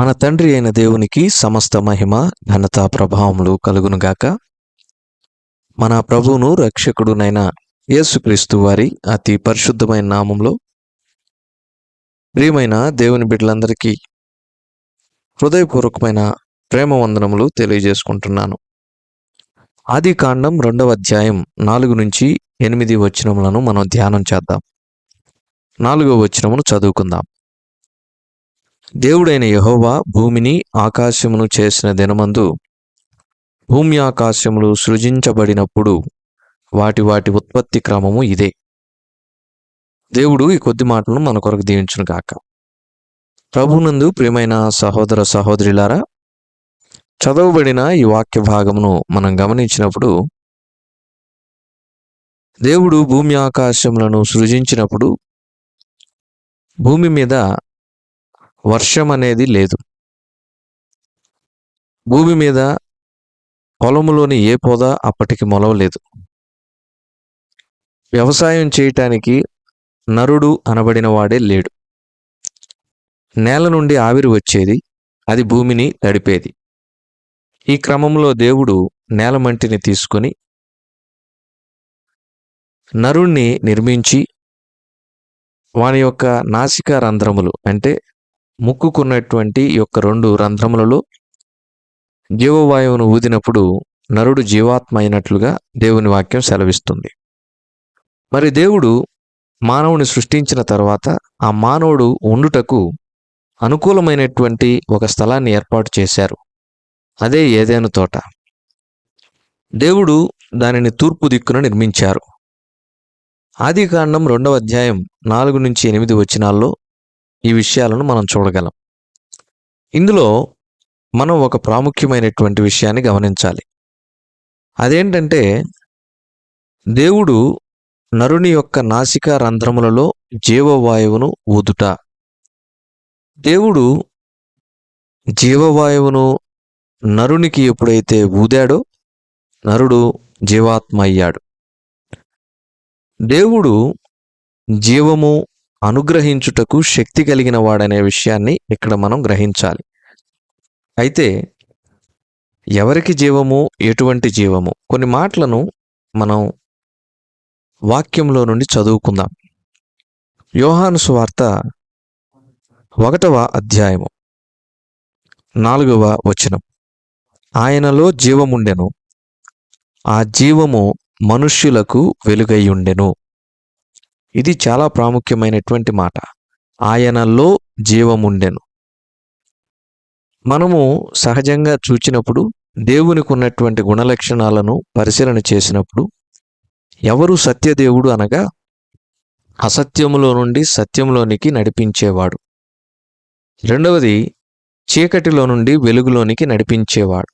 మన తండ్రి అయిన దేవునికి సమస్త మహిమ ఘనత ప్రభావములు కలుగునుగాక మన ప్రభువును రక్షకుడునైన యేసుక్రీస్తు వారి అతి పరిశుద్ధమైన నామంలో ప్రియమైన దేవుని బిడ్డలందరికీ హృదయపూర్వకమైన ప్రేమ వందనములు తెలియజేసుకుంటున్నాను. ఆది కాండం రెండవ అధ్యాయం నాలుగు నుంచి ఎనిమిది వచనములను మనం ధ్యానం చేద్దాం. నాలుగవ వచనమును చదువుకుందాం. దేవుడైన యహోవా భూమిని ఆకాశమును చేసిన దినమందు భూమి ఆకాశములు సృజించబడినప్పుడు వాటి వాటి ఉత్పత్తి క్రమము ఇదే. దేవుడు ఈ కొద్ది మాటలను మన కొరకు దీవించును కాక ప్రభునందు ప్రియమైన సహోదర సహోదరులారా చదవబడిన ఈ వాక్య భాగమును మనం గమనించినప్పుడు దేవుడు భూమి ఆకాశములను సృజించినప్పుడు భూమి మీద వర్షం అనేది లేదు. భూమి మీద పొలములోని ఏ పొద అప్పటికి మొలవలేదు. వ్యవసాయం చేయటానికి నరుడు అనబడిన వాడే లేడు. నేల నుండి ఆవిరి వచ్చేది అది భూమిని తడిపేది ఈ క్రమంలో దేవుడు నేలమంటిని తీసుకొని నరుణ్ణి నిర్మించి వాని యొక్క నాసిక రంధ్రములు అంటే ముక్కుకున్నటువంటి ఈ యొక్క రెండు రంధ్రములలో జీవవాయువును ఊదినప్పుడు నరుడు జీవాత్మ అయినట్లుగా దేవుని వాక్యం సెలవిస్తుంది. మరి దేవుడు మానవుని సృష్టించిన తర్వాత ఆ మానవుడు ఉండుటకు అనుకూలమైనటువంటి ఒక స్థలాన్ని ఏర్పాటు చేశారు. అదే ఏదేను తోట. దేవుడు దానిని తూర్పు దిక్కున నిర్మించారు. ఆది కాండం రెండవ అధ్యాయం నాలుగు నుంచి ఎనిమిది వచనాల్లో ఈ విషయాలను మనం చూడగలం. ఇందులో మనం ఒక ప్రాముఖ్యమైనటువంటి విషయాన్ని గమనించాలి. అదేంటంటే దేవుడు నరుని యొక్క నాసిక రంధ్రములలో జీవవాయువును ఊదుట. దేవుడు జీవవాయువును నరునికి ఎప్పుడైతే ఊదాడో నరుడు జీవాత్మ అయ్యాడు. దేవుడు జీవము అనుగ్రహించుటకు శక్తి కలిగిన వాడనే విషయాన్ని ఇక్కడ మనం గ్రహించాలి. అయితే ఎవరికి జీవము? ఎటువంటి జీవము? కొన్ని మాటలను మనం వాక్యంలో నుండి చదువుకుందాం. యోహాను సువార్త ఒకటవ అధ్యాయము నాలుగవ వచనం. ఆయనలో జీవముండెను ఆ జీవము మనుష్యులకు వెలుగయ్యుండెను ఇది చాలా ప్రాముఖ్యమైనటువంటి మాట. ఆయనలో జీవముండెను. మనము సహజంగా చూచినప్పుడు దేవునికి ఉన్నటువంటి గుణలక్షణాలను పరిశీలన చేసినప్పుడు ఎవరు సత్యదేవుడు అనగా అసత్యములో నుండి సత్యంలోనికి నడిపించేవాడు. రెండవది చీకటిలో నుండి వెలుగులోనికి నడిపించేవాడు.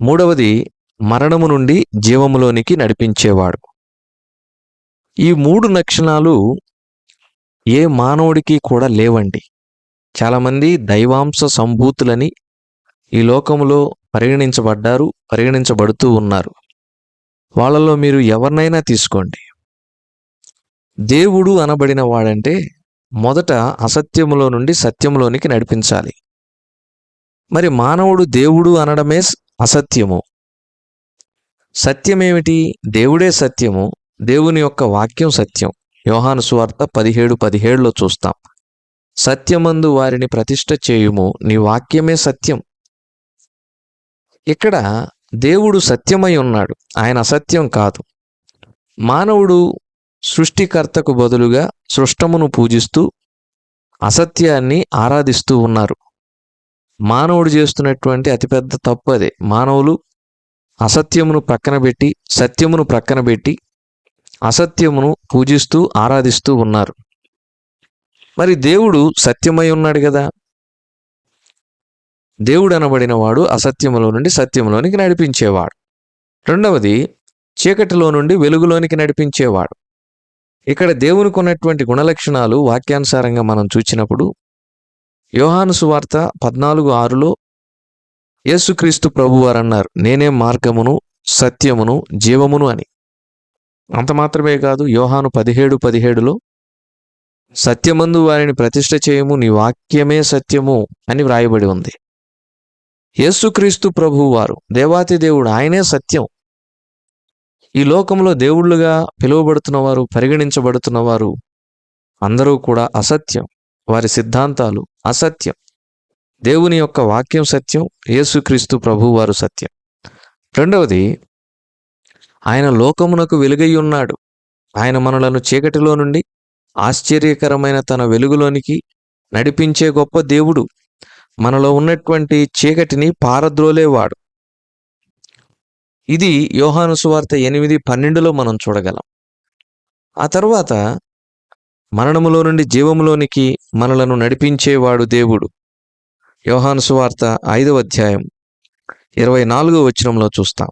మూడవది మరణము నుండి జీవములోనికి నడిపించేవాడు. ఈ మూడు లక్షణాలు ఏ మానవుడికి కూడా లేవండి. చాలామంది దైవాంశ సంభూతులని ఈ లోకములో పరిగణించబడ్డారు పరిగణించబడుతూ ఉన్నారు. వాళ్ళలో మీరు ఎవరినైనా తీసుకోండి. దేవుడు అనబడిన వాడంటే మొదట అసత్యములో నుండి సత్యములోనికి నడిపించాలి. మరి మానవుడు దేవుడు అనడమే అసత్యము. సత్యమేమిటి? దేవుడే సత్యము. దేవుని యొక్క వాక్యం సత్యం. యోహాను సువార్త పదిహేడు పదిహేడులో చూస్తాం. సత్యమందు వారిని ప్రతిష్ట చేయుము నీ వాక్యమే సత్యం. ఇక్కడ దేవుడు సత్యమై ఉన్నాడు. ఆయన అసత్యం కాదు. మానవుడు సృష్టికర్తకు బదులుగా సృష్టమును పూజిస్తూ అసత్యాన్ని ఆరాధిస్తూ ఉన్నారు. మానవుడు చేస్తున్నటువంటి అతిపెద్ద తప్పు అదే. మానవులు అసత్యమును ప్రక్కన పెట్టి సత్యమును ప్రక్కన పెట్టి అసత్యమును పూజిస్తూ ఆరాధిస్తూ ఉన్నారు. మరి దేవుడు సత్యమై ఉన్నాడు కదా? దేవుడు అనబడిన వాడు అసత్యములో నుండి సత్యములోనికి నడిపించేవాడు. రెండవది చీకటిలో నుండి వెలుగులోనికి నడిపించేవాడు. ఇక్కడ దేవునికి ఉన్నటువంటి గుణలక్షణాలు వాక్యానుసారంగా మనం చూచినప్పుడు యోహాను సువార్త పద్నాలుగు ఆరులో యేసుక్రీస్తు ప్రభువారు అన్నారు నేనే మార్గమును సత్యమును జీవమును అని. అంత మాత్రమే కాదు యోహాను పదిహేడు పదిహేడులో సత్యమందు వారిని ప్రతిష్ట చేయము నీ వాక్యమే సత్యము అని వ్రాయబడి ఉంది. యేసుక్రీస్తు ప్రభువు వారు దేవాతి దేవుడు ఆయనే సత్యం. ఈ లోకంలో దేవుళ్ళుగా పిలువబడుతున్నవారు పరిగణించబడుతున్నవారు అందరూ కూడా అసత్యం. వారి సిద్ధాంతాలు అసత్యం. దేవుని యొక్క వాక్యం సత్యం యేసుక్రీస్తు ప్రభువు వారు సత్యం. రెండవది ఆయన లోకమునకు వెలుగై ఉన్నాడు. ఆయన మనలను చీకటిలో నుండి ఆశ్చర్యకరమైన తన వెలుగులోనికి నడిపించే గొప్ప దేవుడు. మనలో ఉన్నటువంటి చీకటిని పారద్రోలేవాడు. ఇది యోహాను సువార్త ఎనిమిది పన్నెండులో మనం చూడగలం. ఆ తర్వాత మరణములో నుండి జీవములోనికి మనలను నడిపించేవాడు దేవుడు. యోహాను సువార్త ఐదవ అధ్యాయం ఇరవై నాలుగో వచనంలో చూస్తాం.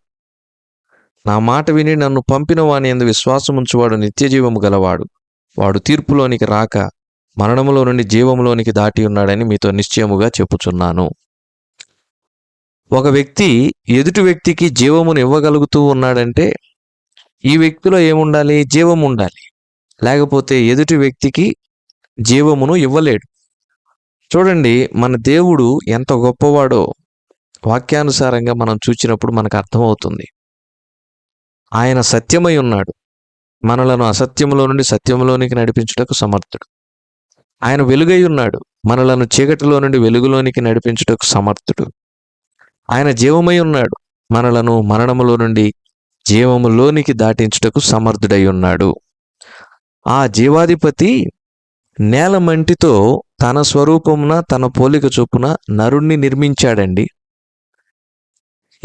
నా మాట విని నన్ను పంపిన వాని ఎందు విశ్వాసముంచువాడు నిత్యజీవము గలవాడు. వాడు తీర్పులోనికి రాక మరణములో నుండి జీవములోనికి దాటి ఉన్నాడని మీతో నిశ్చయముగా చెప్పుచున్నాను. ఒక వ్యక్తి ఎదుటి వ్యక్తికి జీవమును ఇవ్వగలుగుతూ ఉన్నాడంటే ఈ వ్యక్తిలో ఏముండాలి? జీవం ఉండాలి లేకపోతే ఎదుటి వ్యక్తికి జీవమును ఇవ్వలేడు. చూడండి మన దేవుడు ఎంత గొప్పవాడో వాక్యానుసారంగా మనం చూచినప్పుడు మనకు అర్థమవుతుంది. ఆయన సత్యమై ఉన్నాడు. మనలను అసత్యములో నుండి సత్యములోనికి నడిపించుటకు సమర్థుడు. ఆయన వెలుగై ఉన్నాడు. మనలను చీకటిలో నుండి వెలుగులోనికి నడిపించుటకు సమర్థుడు. ఆయన జీవమై ఉన్నాడు. మనలను మరణములో నుండి జీవములోనికి దాటించుటకు సమర్థుడై ఉన్నాడు. ఆ జీవాధిపతి నేల మంటితో తన స్వరూపమున తన పోలిక చొప్పున నరుణ్ణి నిర్మించాడండి.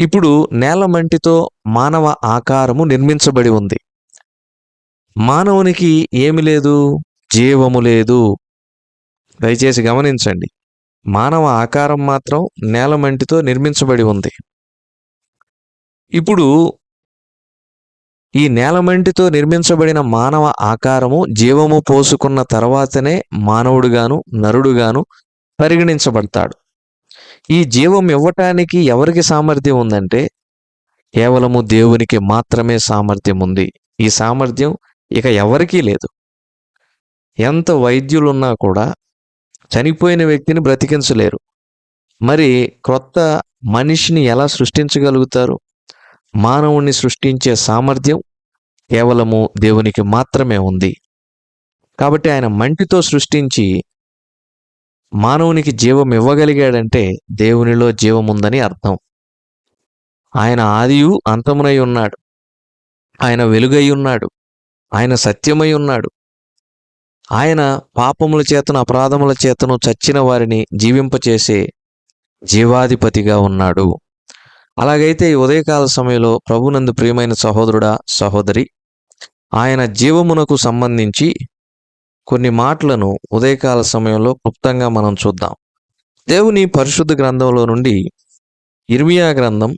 ఇప్పుడు నేల మంటితో మానవ ఆకారము నిర్మించబడి ఉంది. మానవునికి ఏమి లేదు జీవము లేదు. దయచేసి గమనించండి. మానవ ఆకారం మాత్రం నేల మంటితో నిర్మించబడి ఉంది. ఇప్పుడు ఈ నేలమంటితో నిర్మించబడిన మానవ ఆకారము జీవము పోసుకున్న తర్వాతనే మానవుడుగాను నరుడుగాను పరిగణించబడతాడు. ఈ జీవం ఇవ్వటానికి ఎవరికి సామర్థ్యం ఉందంటే కేవలము దేవునికి మాత్రమే సామర్థ్యం ఉంది. ఈ సామర్థ్యం ఇక ఎవరికీ లేదు. ఎంత వైద్యులున్నా కూడా చనిపోయిన వ్యక్తిని బ్రతికించలేరు. మరి క్రొత్త మనిషిని ఎలా సృష్టించగలుగుతారు? మానవుణ్ణి సృష్టించే సామర్థ్యం కేవలము దేవునికి మాత్రమే ఉంది. కాబట్టి ఆయన మంటితో సృష్టించి మానవునికి జీవం ఇవ్వగలిగాడంటే దేవునిలో జీవముందని అర్థం. ఆయన ఆదియు అంతమునై ఉన్నాడు. ఆయన వెలుగై ఉన్నాడు. ఆయన సత్యమై ఉన్నాడు. ఆయన పాపముల చేతను అపరాధముల చేతను చచ్చిన వారిని జీవింపచేసే జీవాధిపతిగా ఉన్నాడు. అలాగైతే ఈ ఉదయకాల సమయంలో ప్రభునందు ప్రియమైన సహోదరుడా సహోదరి ఆయన జీవమునకు సంబంధించి కొన్ని మాటలను ఉదయకాల సమయంలో క్లుప్తంగా మనం చూద్దాం. దేవుని పరిశుద్ధ గ్రంథంలో నుండి ఇర్మియా గ్రంథం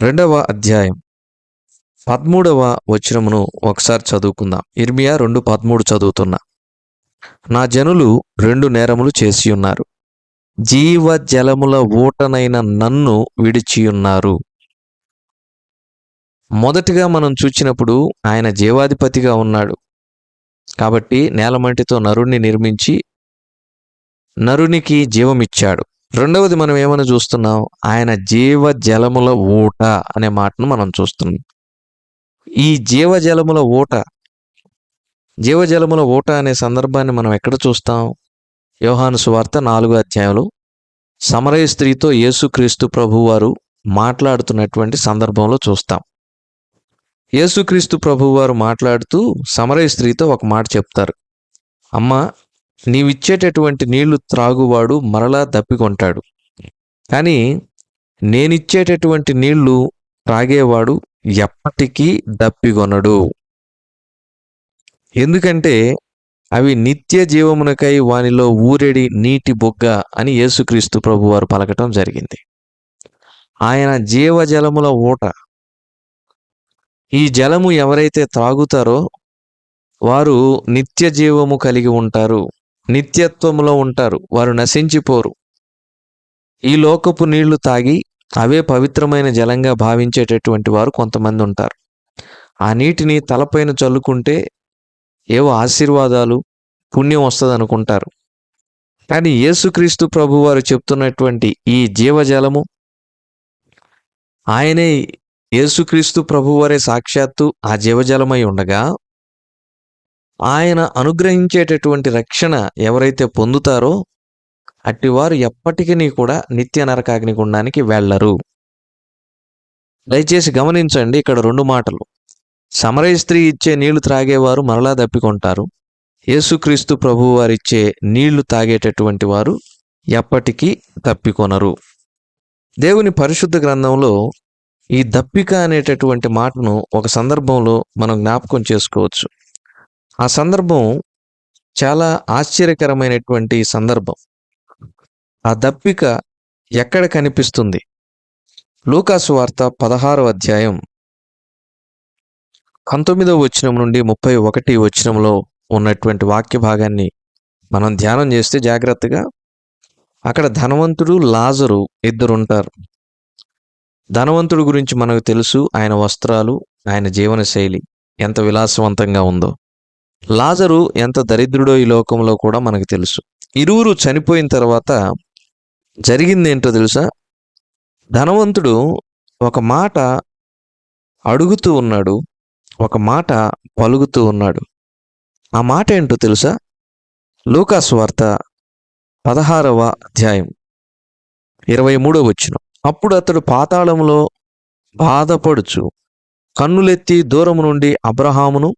రెండవ అధ్యాయం పదమూడవ వచనమును ఒకసారి చదువుకుందాం. ఇర్మియా రెండు పదమూడు చదువుతున్నా. నా జనులు రెండు నేరములు చేసి ఉన్నారు జీవ జలముల ఊటనైన నన్ను విడిచియున్నారు. మొదటిగా మనం చూచినప్పుడు ఆయన జీవాధిపతిగా ఉన్నాడు. కాబట్టి నేలమంటితో నరుణ్ణి నిర్మించి నరునికి జీవమిచ్చాడు. రెండవది మనం ఏమని చూస్తున్నాం? ఆయన జీవ జలముల ఊట అనే మాటను మనం చూస్తున్నాం. ఈ జీవజలముల ఊట జీవజలముల ఊట అనే సందర్భాన్ని మనం ఎక్కడ చూస్తాం? యోహాను సువార్త నాలుగు అధ్యాయంలో. సమరయ స్త్రీతో యేసుక్రీస్తు ప్రభువారు మాట్లాడుతున్నటువంటి సందర్భంలో చూస్తాం. యేసుక్రీస్తు ప్రభువారు మాట్లాడుతూ సమరయ స్త్రీతో ఒక మాట చెప్తారు. అమ్మా నీవిచ్చేటటువంటి నీళ్ళు త్రాగువాడు మరలా దప్పికొంటాడు కానీ నేనిచ్చేటటువంటి నీళ్ళు త్రాగేవాడు ఎప్పటికీ దప్పికొనడు ఎందుకంటే అవి నిత్య జీవమునకై వానిలో ఊరెడి నీటి బొగ్గ అని యేసుక్రీస్తు ప్రభువారు పలకటం జరిగింది. ఆయన జీవజలముల ఊట ఈ జలము ఎవరైతే త్రాగుతారో వారు నిత్య జీవము కలిగి ఉంటారు. నిత్యత్వములో ఉంటారు. వారు నశించిపోరు. ఈ లోకపు నీళ్ళు తాగి అవే పవిత్రమైన జలంగా భావించేటటువంటి వారు కొంతమంది ఉంటారు. ఆ నీటిని తలపైన చల్లుకుంటే ఏవో ఆశీర్వాదాలు పుణ్యం వస్తుంది అనుకుంటారు కానీ యేసుక్రీస్తు ప్రభువారు చెప్తున్నటువంటి ఈ జీవజలము ఆయనే యేసుక్రీస్తు ప్రభువారే సాక్షాత్తు ఆ జీవజలమై ఉండగా ఆయన అనుగ్రహించేటటువంటి రక్షణ ఎవరైతే పొందుతారో అట్టివారు ఎప్పటికీ కూడా నిత్య నరకాగ్ని గుండానికి వెళ్ళరు. దయచేసి గమనించండి ఇక్కడ రెండు మాటలు. సమరయ స్త్రీ ఇచ్చే నీళ్ళు త్రాగేవారు మరలా దప్పికొంటారు. యేసుక్రీస్తు ప్రభువారిచ్చే వారు నీళ్ళు తాగేటటువంటి వారు ఎప్పటికీ తప్పికొనరు. దేవుని పరిశుద్ధ గ్రంథంలో ఈ దప్పిక అనేటటువంటి మాటను ఒక సందర్భంలో మనం జ్ఞాపకం చేసుకోవచ్చు. ఆ సందర్భం చాలా ఆశ్చర్యకరమైనటువంటి సందర్భం. ఆ దప్పిక ఎక్కడ కనిపిస్తుంది? లూకాసు వార్త పదహారవ అధ్యాయం పంతొమ్మిదవ వచనం నుండి ముప్పై ఒకటి వచనంలో ఉన్నటువంటి వాక్య భాగాన్ని మనం ధ్యానం చేస్తే జాగ్రత్తగా అక్కడ ధనవంతుడు లాజరు ఇద్దరు ఉంటారు ధనవంతుడు గురించి మనకు తెలుసు ఆయన వస్త్రాలు ఆయన జీవన శైలి ఎంత విలాసవంతంగా ఉందో. లాజరు ఎంత దరిద్రుడో ఈ లోకంలో కూడా మనకు తెలుసు. ఇరువురు చనిపోయిన తర్వాత జరిగింది ఏంటో తెలుసా? ధనవంతుడు ఒక మాట అడుగుతూ ఉన్నాడు ఒక మాట పలుకుతూ ఉన్నాడు. ఆ మాట ఏంటో తెలుసా? లూకాస్ వార్త పదహారవ అధ్యాయం ఇరవై మూడో వచ్చిన అప్పుడు అతడు పాతాళంలో బాధపడుచు. కన్నులెత్తి దూరము నుండి అబ్రహామును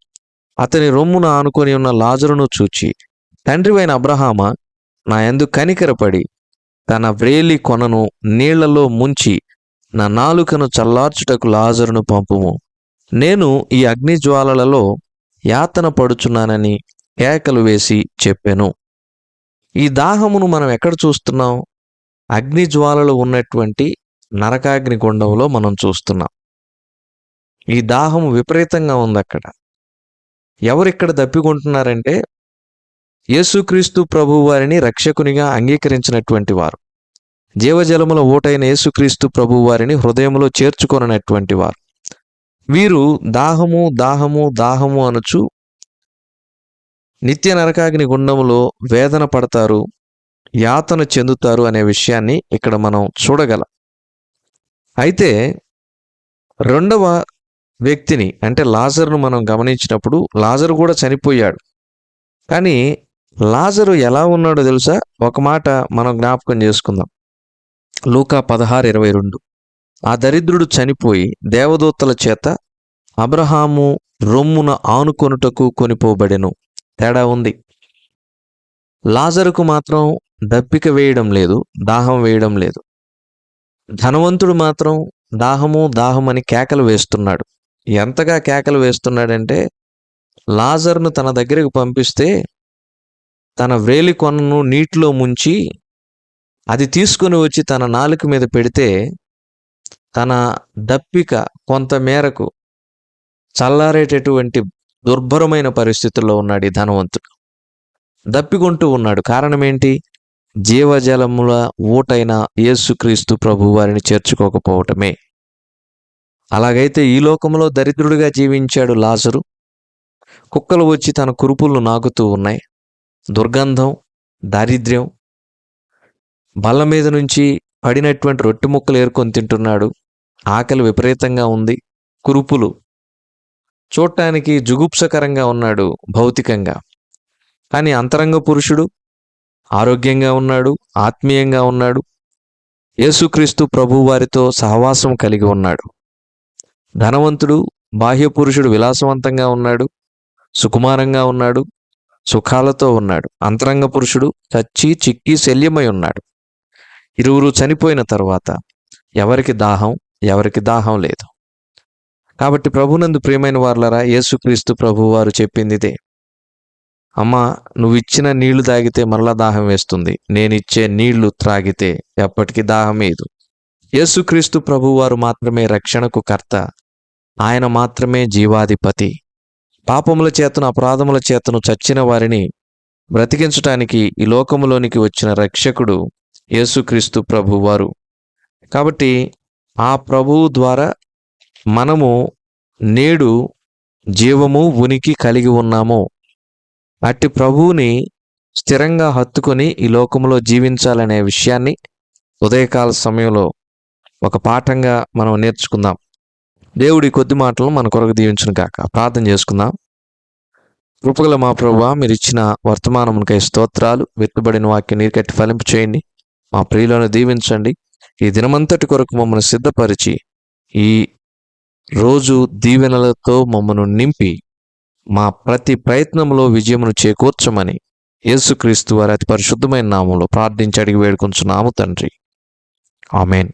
అతని రొమ్మున ఆనుకొని ఉన్న లాజరును చూచి తండ్రివైన అబ్రహామ నా ఎందు కనికరపడి తన వ్రేలి కొనను నీళ్ళలో ముంచి నా నాలుకను చల్లార్చుటకు లాజరును పంపుము. నేను ఈ అగ్నిజ్వాలలలో యాతన పడుచున్నానని కేకలు వేసి చెప్పాను. ఈ దాహమును మనం ఎక్కడ చూస్తున్నాం? అగ్నిజ్వాలలు ఉన్నటువంటి నరకాగ్ని గుండంలో మనం చూస్తున్నాం. ఈ దాహము విపరీతంగా ఉంది అక్కడ ఎవరిక్కడ దప్పికొంటున్నారంటే యేసుక్రీస్తు ప్రభు వారిని రక్షకునిగా అంగీకరించినటువంటి వారు. జీవజలముల ఓటైన యేసుక్రీస్తు ప్రభు వారిని హృదయంలో చేర్చుకొననటువంటి వారు. వీరు దాహము దాహము దాహము అనుచు నిత్య నరకాగ్ని గుండములో వేదన పడతారు. యాతన చెందుతారు అనే విషయాన్ని ఇక్కడ మనం చూడగలం. అయితే రెండవ వ్యక్తిని అంటే లాజర్ను మనం గమనించినప్పుడు లాజరు కూడా చనిపోయాడు. కానీ లాజరు ఎలా ఉన్నాడో తెలుసా? ఒక మాట మనం జ్ఞాపకం చేసుకుందాం. లూకా పదహారు ఇరవై రెండు. ఆ దరిద్రుడు చనిపోయి దేవదూతల చేత అబ్రహాము రొమ్మున ఆనుకొనుటకు కొనిపోబడెను. తేడా ఉంది. లాజరుకు మాత్రం దప్పిక వేయడం లేదు దాహం వేయడం లేదు. ధనవంతుడు మాత్రం దాహము దాహం అని కేకలు వేస్తున్నాడు. ఎంతగా కేకలు వేస్తున్నాడంటే లాజర్ను తన దగ్గరకు పంపిస్తే తన వ్రేలి కొనను నీటిలో ముంచి అది తీసుకొని వచ్చి తన నాలుక మీద పెడితే తన దప్పిక కొంత మేరకు చల్లారేటటువంటి దుర్భరమైన పరిస్థితుల్లో ఉన్నాడు ఈ ధనవంతుడు. దప్పికొంటూ ఉన్నాడు. కారణం ఏంటి? జీవజలముల ఊటైన యేసుక్రీస్తు ప్రభు వారిని చేర్చుకోకపోవటమే. అలాగైతే ఈ లోకంలో దరిద్రుడిగా జీవించాడు లాజరు. కుక్కలు వచ్చి తన కురుపులను నాకుతూ ఉన్నాయి. దుర్గంధం దారిద్ర్యం బల్ల మీద నుంచి పడినటువంటి రొట్టె ముక్కలు ఏరుకొని తింటున్నాడు. ఆకలి విపరీతంగా ఉంది. కురుపులు. చూడటానికి జుగుప్సకరంగా ఉన్నాడు భౌతికంగా. కానీ అంతరంగ పురుషుడు ఆరోగ్యంగా ఉన్నాడు ఆత్మీయంగా ఉన్నాడు. యేసుక్రీస్తు ప్రభు వారితో సహవాసం కలిగి ఉన్నాడు. ధనవంతుడు బాహ్య పురుషుడు విలాసవంతంగా ఉన్నాడు సుకుమారంగా ఉన్నాడు సుఖాలతో ఉన్నాడు. అంతరంగ పురుషుడు చచ్చి చిక్కి శల్యమై ఉన్నాడు. ఇరువురు చనిపోయిన తర్వాత ఎవరికి దాహం ఎవరికి దాహం లేదు. కాబట్టి ప్రభునందు ప్రియమైన వార్లరా యేసుక్రీస్తు ప్రభువారు చెప్పిందిదే చెప్పింది ఇదే. అమ్మా నువ్వు ఇచ్చిన నీళ్ళు తాగితే మరలా దాహం వేస్తుంది. నేను ఇచ్చే నీళ్ళు త్రాగితే ఎప్పటికీ దాహం వేయదు. యేసుక్రీస్తు ప్రభువారు మాత్రమే రక్షణకు కర్త. ఆయన మాత్రమే జీవాధిపతి. పాపముల చేతను అపరాధముల చేతను చచ్చిన వారిని బ్రతికించటానికి ఈ లోకములోనికి వచ్చిన రక్షకుడు యేసుక్రీస్తు ప్రభువారు. కాబట్టి ఆ ప్రభువు ద్వారా మనము నేడు జీవము ఉనికి కలిగి ఉన్నాము. అట్టి ప్రభువుని స్థిరంగా హత్తుకొని ఈ లోకంలో జీవించాలనే విషయాన్ని ఉదయకాల సమయంలో ఒక పాఠంగా మనం నేర్చుకుందాం. దేవుడి కొద్ది మాటలు మన కొరకు దీవించును కాక ప్రార్థన చేసుకుందాం. కృపగల మా ప్రభు మీరు ఇచ్చిన వర్తమానమునికై స్తోత్రాలు వెతుబడిన వాక్యం నీరు కట్టి ఫలింపు చేయండి. మా ప్రియులను దీవించండి. ఈ దినమంతటి కొరకు మమ్మల్ని సిద్ధపరిచి ఈ రోజు దీవెనలతో మమ్మను నింపి మా ప్రతి ప్రయత్నంలో విజయమును చేకూర్చమని యేసుక్రీస్తు వారి అతి పరిశుద్ధమైన నామంలో ప్రార్థించి అడిగి వేడుకొంచున్నాము తండ్రి. ఆమెన్.